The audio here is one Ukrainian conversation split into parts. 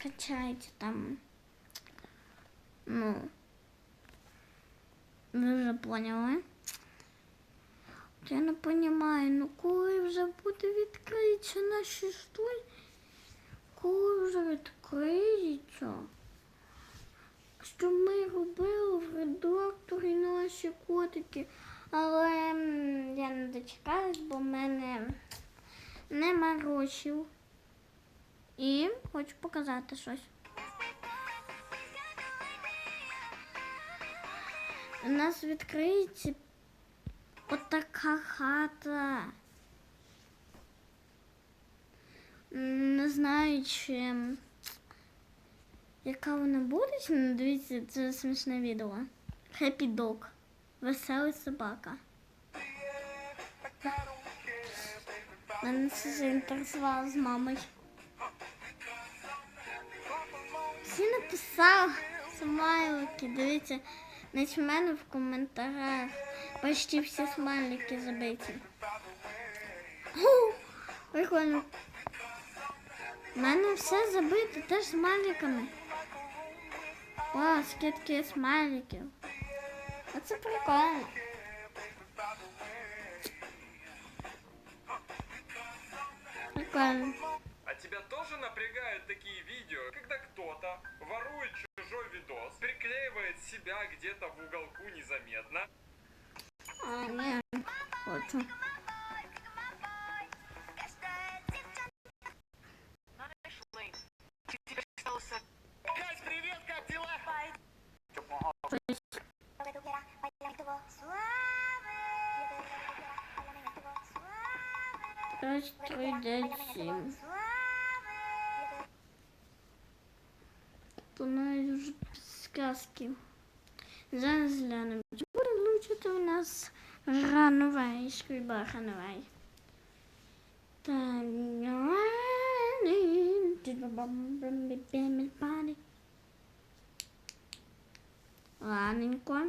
скачаєте там. Ну. Ви вже поняли? Я не розумію, ну коли вже буде відкриття наші стуль, коли вже відкриється, що ми робили в редакторі наші котики, але я не дочекалась, бо в мене нема грошей. І хочу показати щось. У нас відкриється отака хата. Не знаю, чи яка вона буде, дивіться, це смішне відео. Happy Dog. Веселий собака. Мене це заінтересувало з мамою. Всі написали смайлики. Дивіться, навіть в мене в коментарях почти всі смайлики забиті. Прикольно. У мене все забито теж смайликами. Вау, скидки смайликів. Оце прикольно. Прикольно. Тебя тоже напрягают такие видео, когда кто-то ворует чужой видос, приклеивает себя где-то в уголку незаметно, А, ні, хочу. Кать, привет, как дела? Сказки. Зараз глянемо. Чи буде влучити у нас ранвей, шкриба ранвей? Так, Ладненько.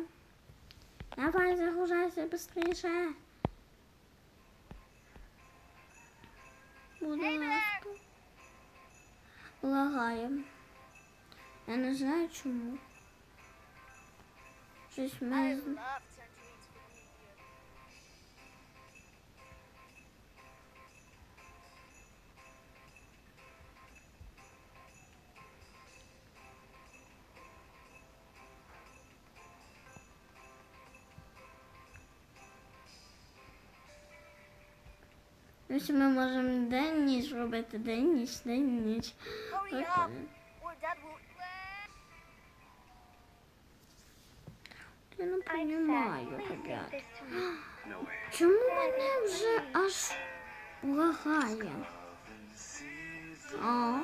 Давай, загружайся быстрее. Будь ласка. Лагає. Я не знаю чому. Щось ми... з- Ось ми можемо день ніч робити, день Я не розумію, ребят. Чому мене вже аж лагає? О,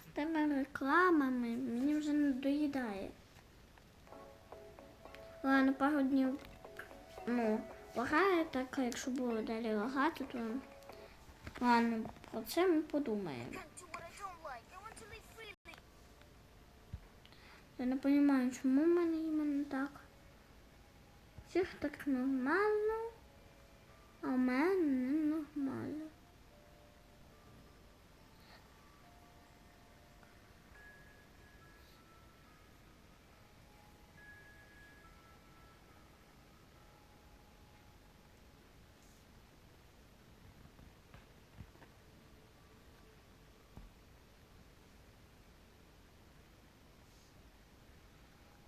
з тими рекламами мені вже не доїдає. Ладно, пару днів, ну, лагає так, якщо буде далі лагати, то ладно, про це ми подумаємо. Я не розумію, чому в мене іменно так. Всіх так нормально, а в мене не нормально.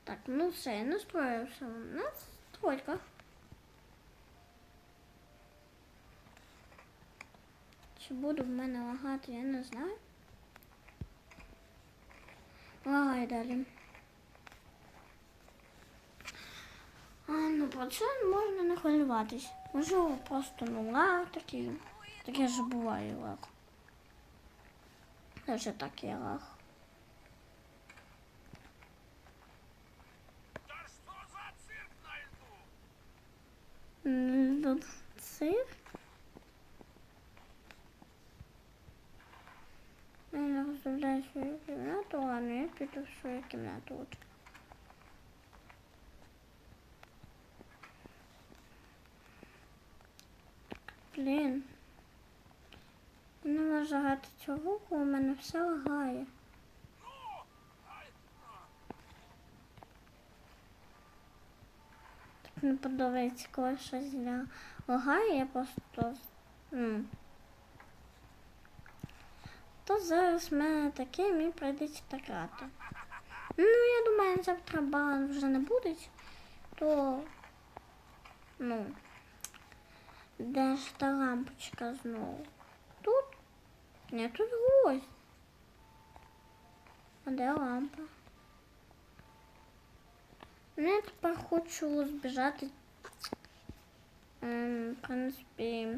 Так, ну все, настроївся на настройках. Чи буде в мене лагати, я не знаю. Лагай далі. А, ну про це можна не хвилюватись. Можливо, просто ну лаг такий. Таке ж буває лаг. Це вже такий лаг. Да что за цирк на льду? От. Блін. Не можу грати руку, у мене все лагає. Так не подобається, коли щось ля- лагає, я просто. Ну. То зараз в мене таке, мені прийдеться так грати. Ну, я думаю, завтра бан вже не буде, то. Ну. Де ж та лампочка знову? Тут? Ні, тут гвоздь. А де лампа? Ну, я тепер хочу збіжати. Ем, в принципі.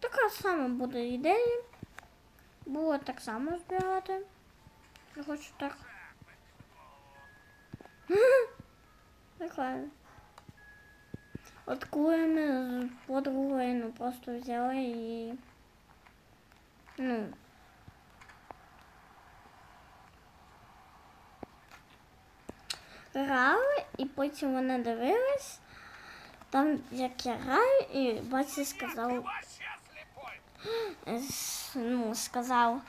Така сама буде ідея. Було так само збігати. Я хочу так. Прикольно. От коли ми з подругою ну, просто взяли і. Ну. Грали, і потім вона дивилась, там як я граю, і батько сказав, е, ну, сказав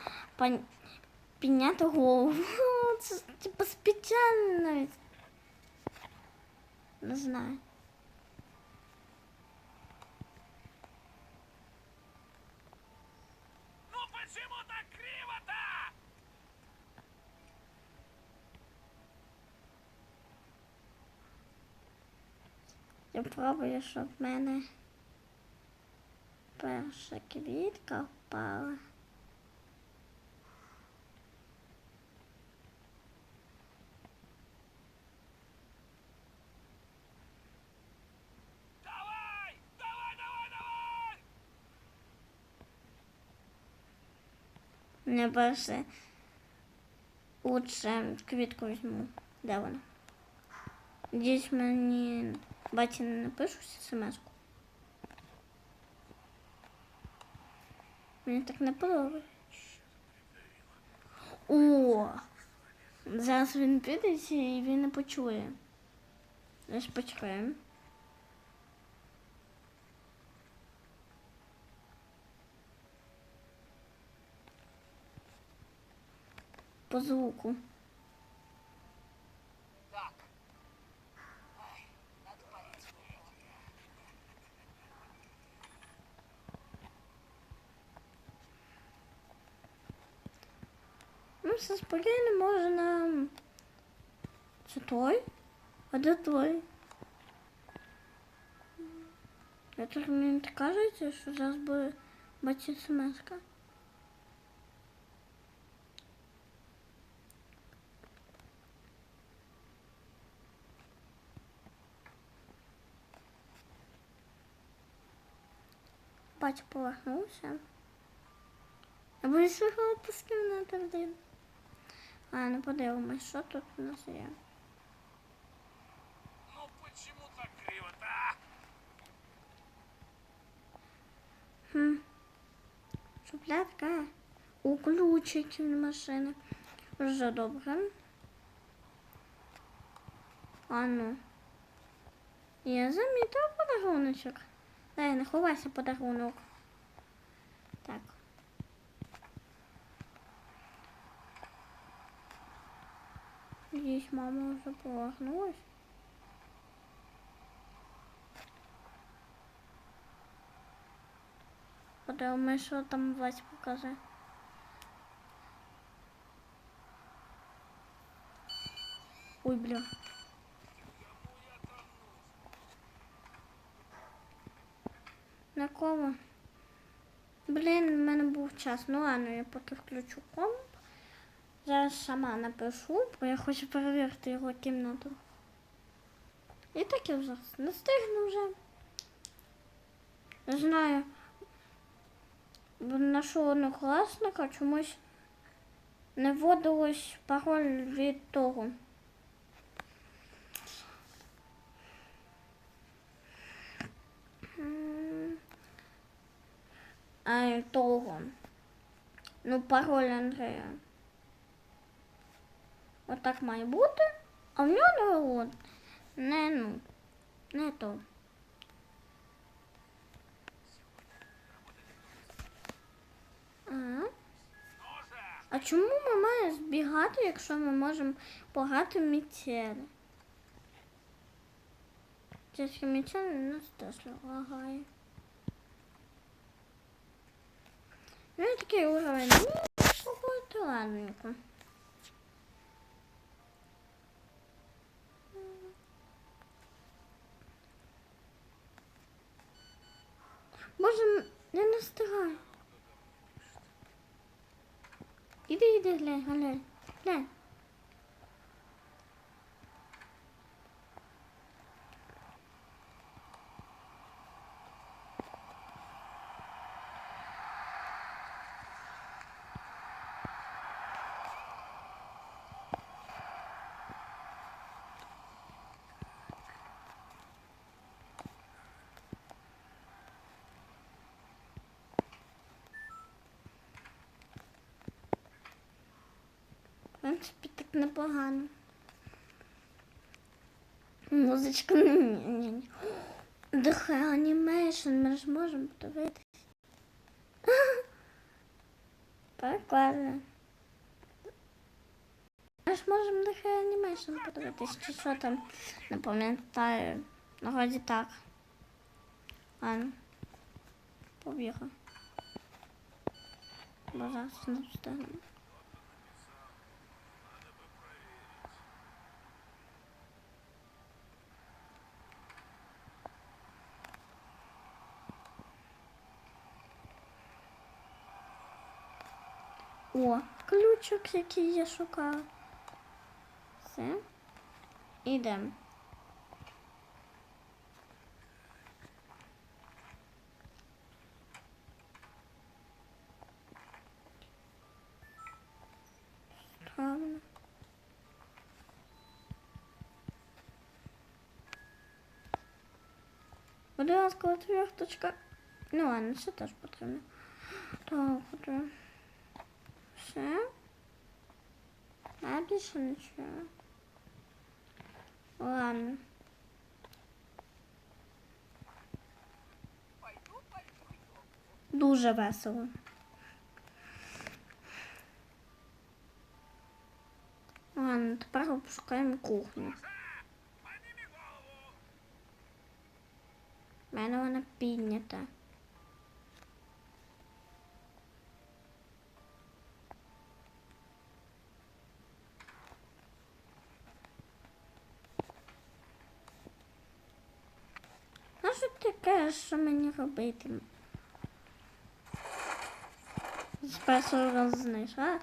підняти голову. Це типу спеціально. Не знаю. Ну почему так криво-то? Я пробую, щоб в мене перша квітка впала. Не перше лучше квітку візьму. Де вона? Надіюсь, мені баті не напишуть смс-ку. Мені так не подобається. О! Зараз він піде і він не почує. Ось почекаємо. По звуку. Так. Ай, надо полицию. Ну, все спокійно можна. Це той? А де той? Я так мені так кажеться, що зараз буде бачити смс-ка. Батя повернувся. Я буду слухати з кімнати один. А, ну подивимось, що тут у нас є. Ну почему так криво-то? а? Хм. Шуплятка. У ключики машини. Вже добре. А ну. Я замітив подаруночок. Дай, не ховайся подарунок. Так. Здесь мама вже повернулась. Подивимось, що там Вась показує. Ой, бля. На кого? Блін, в мене був час. Ну ладно, я поки включу комп. Зараз сама напишу, бо я хочу перевірити його кімнату. І так я вже не встигну вже. Знаю. Нашого однокласника чомусь не вводилось пароль від того. А того. Ну, пароль Андрея. Отак має бути. А в нього не ну, не то. А чому ми маємо збігати, якщо ми можемо погати міцели? Тільки міцель нас теж лагає. Ну і такий уровень. Ну, походу, ладненько. Боже, не настигай. Іди, іди, глянь, глянь, глянь. В принципі, так непогано. Музичка ні, ні, ні. ДХ анімейшн, ми ж можемо подивитись. Прикольно. Ми ж можемо ДХ анімейшн подивитись, чи що там, не пам'ятаю. Ну, так. Ладно. Побігла. Бо зараз не встигну. О, ключик, який я шукала. Все. Ідемо. Правильно. Будь ласка, отверточка. Ну ладно, це теж потрібно. Так, от. Все. А нічого. Ладно. Дуже весело. Ладно, тепер пошукаємо кухню. У мене вона піднята. А що ти що мені робити? З першого разу знайшла,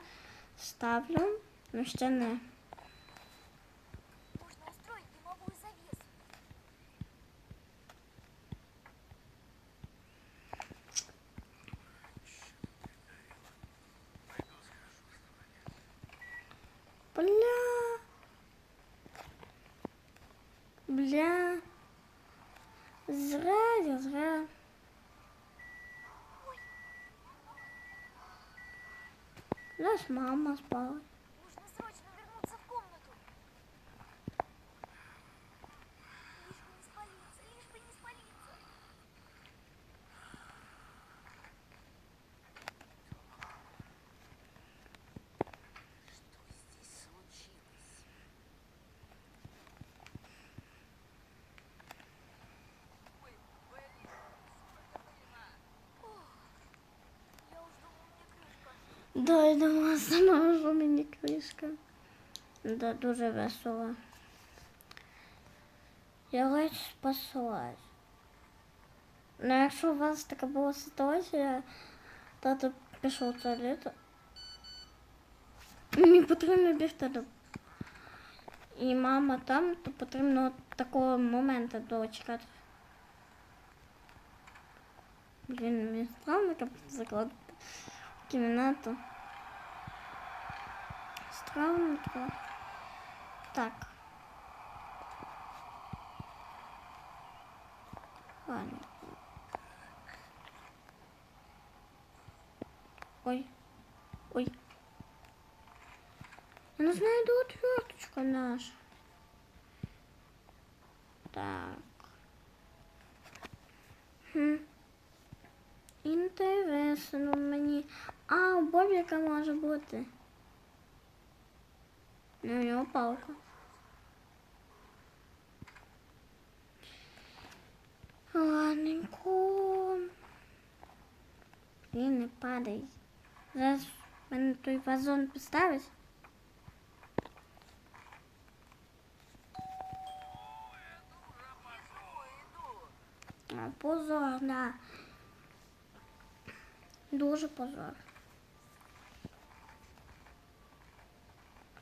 ставлю, ну ще не. Бля. Бля. Зря зря. нас мама спала. Да, я думала, що мені кришка. Да, дуже весело. Я ледь спаслась. Ну, якщо у вас така була ситуація, тато пішов в туалет. Мені потрібно бігти до. І мама там, то потрібно такого моменту дочекати. Блін, мені странно як заклад в кімнату. Странно трохи. Так. Ладно. Ой. Ой. Я не знаю, де отверточка наша. Так. Хм. Інтересно мені. А, у Бобіка може бути. Ну, у нього палка. Ладненько. Він не падай. Зараз в мене той вазон поставить. А, Позор, да. Дуже позор.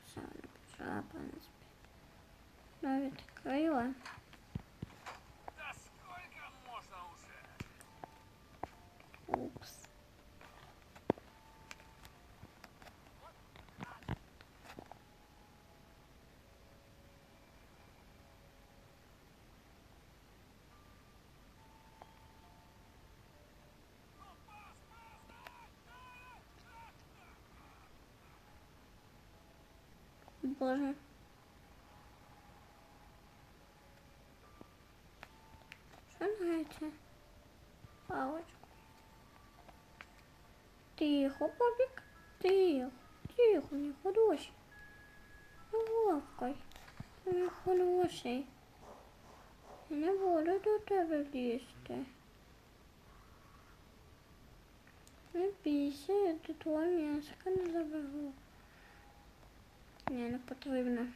Все, не пішла, в принципі. Ну, відкрила. Да Боже. Що знаєте? Палочку. Тихо, побіг. Тихо, тихо, не ходось. Не лапкай. Не ходосий. Я не буду до тебе лізти. Не бійся, я до твого м'яска не заберу. Ні, не потрібно.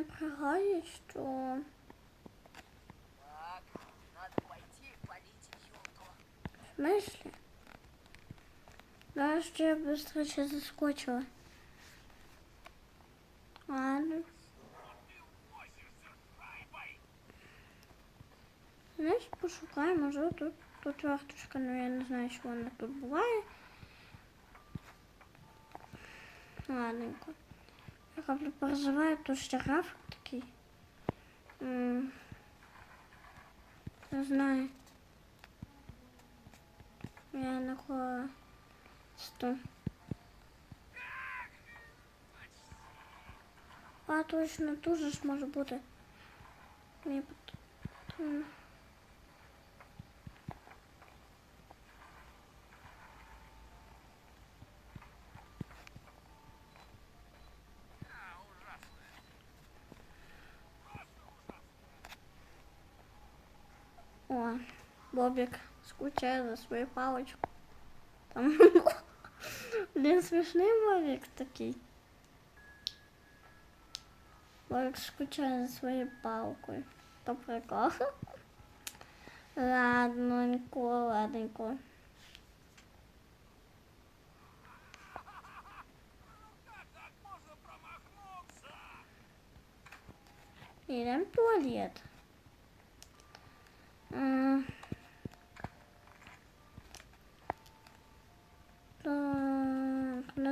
Мене пригає, що в смислі? Зараз що я быстрее заскочила. Ладно. Знаєш, пошукай, може тут, тут вартушка, ну я не знаю, що вона тут буває. Ладненько. Я правда переживаю, то штраф такий. М, Не знаю. Я на кого сто. А точно, дуже ж може бути. Мені потрібно. А, ужасно. О, Бобик скучає за свою паличку. Там Блін, смішний Бобик такий. Бобик скучає за своєю палкою. То прикол. Ладненько, ладненько. Как так можно промахнуться? Йдемо в туалет. М. Так, не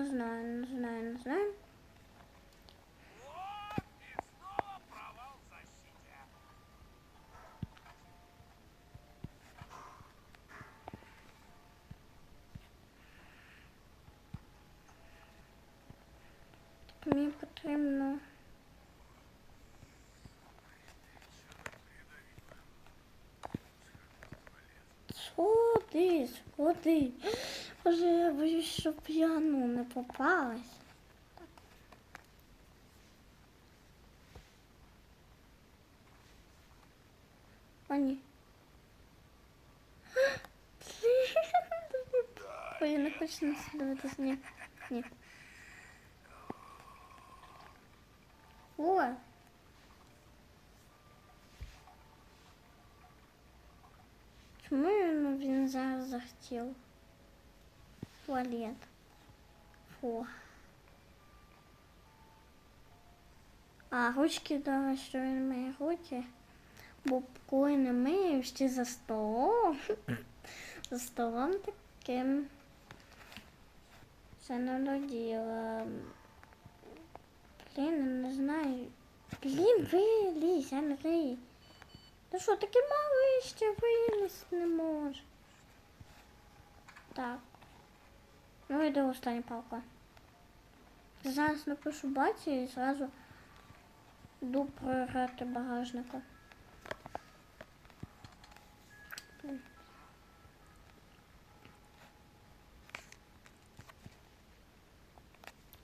знаю, не знаю, не знаю. Вот, и снова провал в защите. Мені потрібно. Сходи, сходи. Боже, я боюсь, щоб я ну, не попалась. О, ні. Ой, я не хочу на це дивитися. Ні. Ні. О! Чому він, він зараз захотів? Туалет. Фу. А ручки, да, що він має руки. Бо коли не миє, ще за столом. за столом таким. Це не доділа. Блін, я не знаю. Блін, вилізь, Андрій. Ти що, такий малий ще вилізти не може. Так. Ну йде остання палка. Зараз напишу баті і зразу йду програти багажника.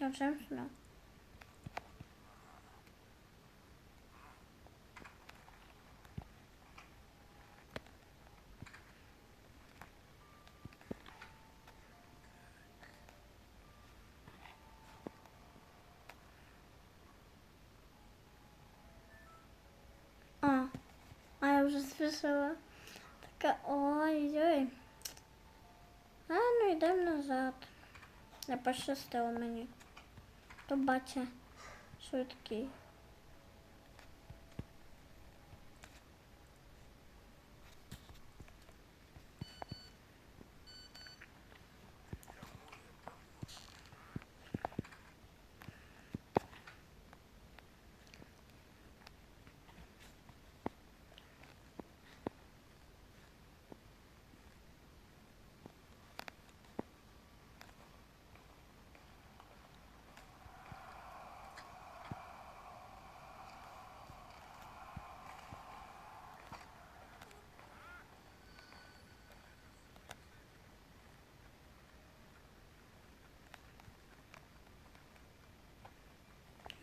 Я вже сюди. А, а я. Така ой-ой. А ну йдемо назад. Не пощастило мені. То що швидкий.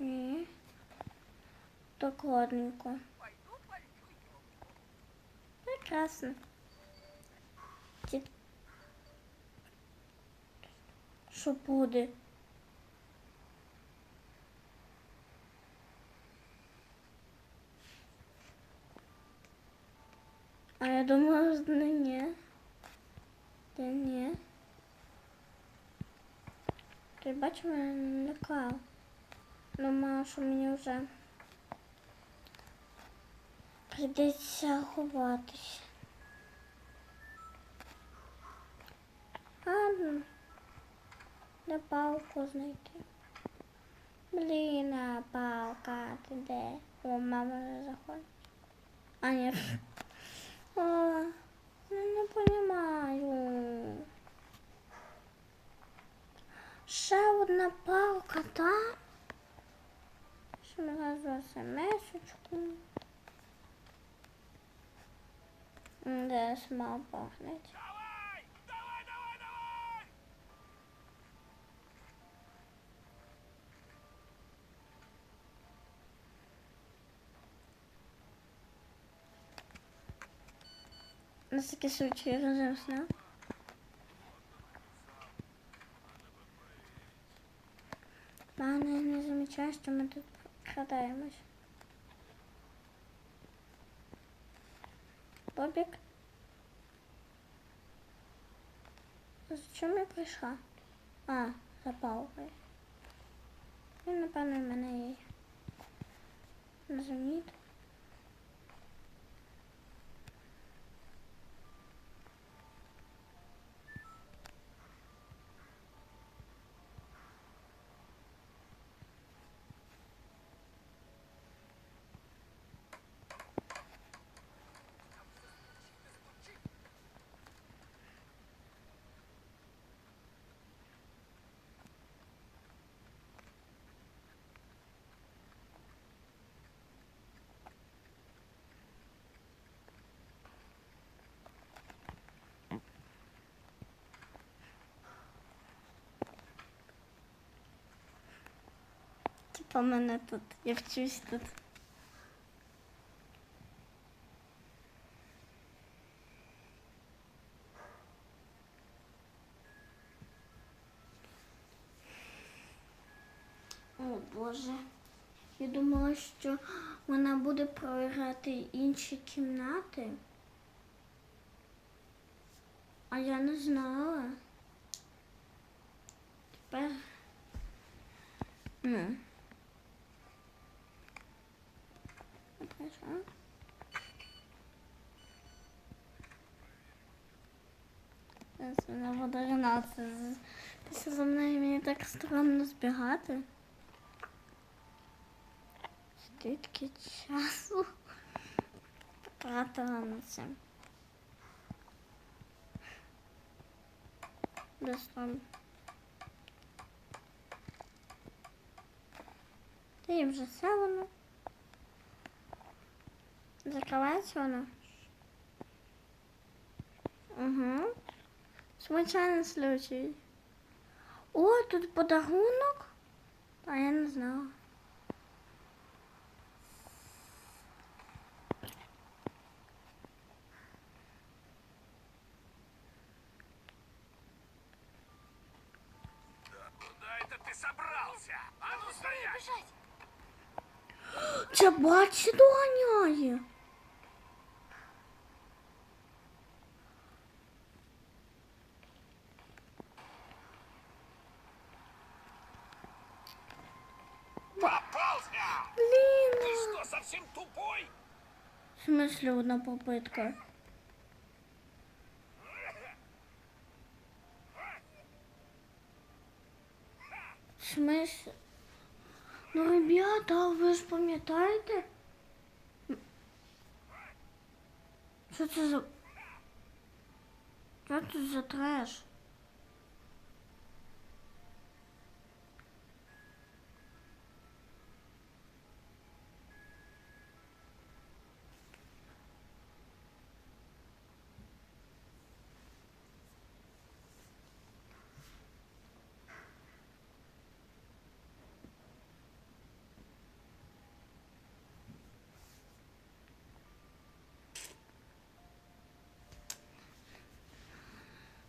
Ні. Так ладненько. Пойду. Прекрасно. Що буде? А я думала, що не ні. Та ні. Ти бачиш, мене не лякав. Думала, що мені вже прийдеться ховатися. Ладно. Де палку знайти? Блін, а палка, ти де? О, мама вже заходить. А, ні. О, я не понимаю. Ще одна палка, так? Що ми разу смс-очку. Де смал пахнеть. Давай! Давай, давай, давай! На всякий случай режим сна. Мама не замічає, що ми тут крадаємось. Бобік. Зачем я прийшла? А, за палкою. Він, напевно, мене є. Розумієте? Типа мене тут, я вчусь тут. О Боже. Я думала, що вона буде провіряти інші кімнати. А я не знала. Тепер. Ну. Хорошо. Зараз вона буде ринатися. Після за мною мені так странно збігати. скільки часу потратила на це. Десь там. Та і вже все воно. Закривається воно. Угу. Случайний случай. О, тут подарунок. А я не знала. Це бачить доганяє. Совсем тупой? В смысле одна попитка? В смысле? Ну, ребята, ви ж пам'ятаєте? Що це за... Що це за треш?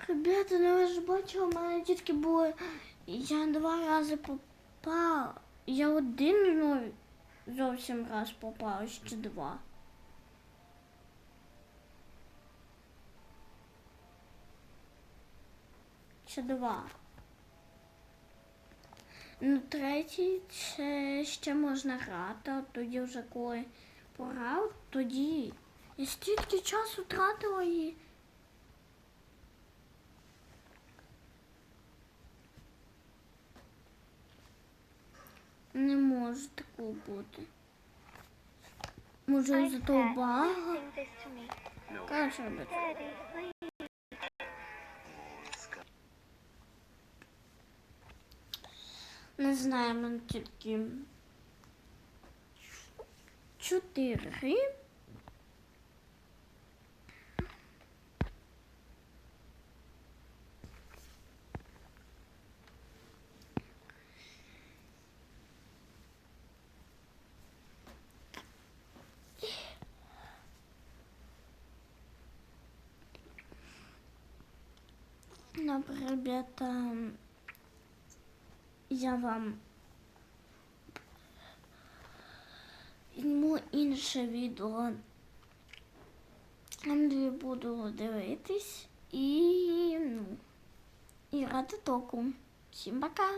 Ребята, ну ви ж бачили, у мене тільки були. Я два рази попав. Я один ну, зовсім раз попав, ще два. Ще два. Ну, третій це ще можна грати, тоді вже коли пограв, тоді. Я стільки часу тратила і. Не може такого бути. Може, із-за того бага? Це робити? Не знаю, ми тільки чотири. Добре, ребята, я вам зніму інше відео, там де я буду дивитись і, ну, і ради току. Всім пока!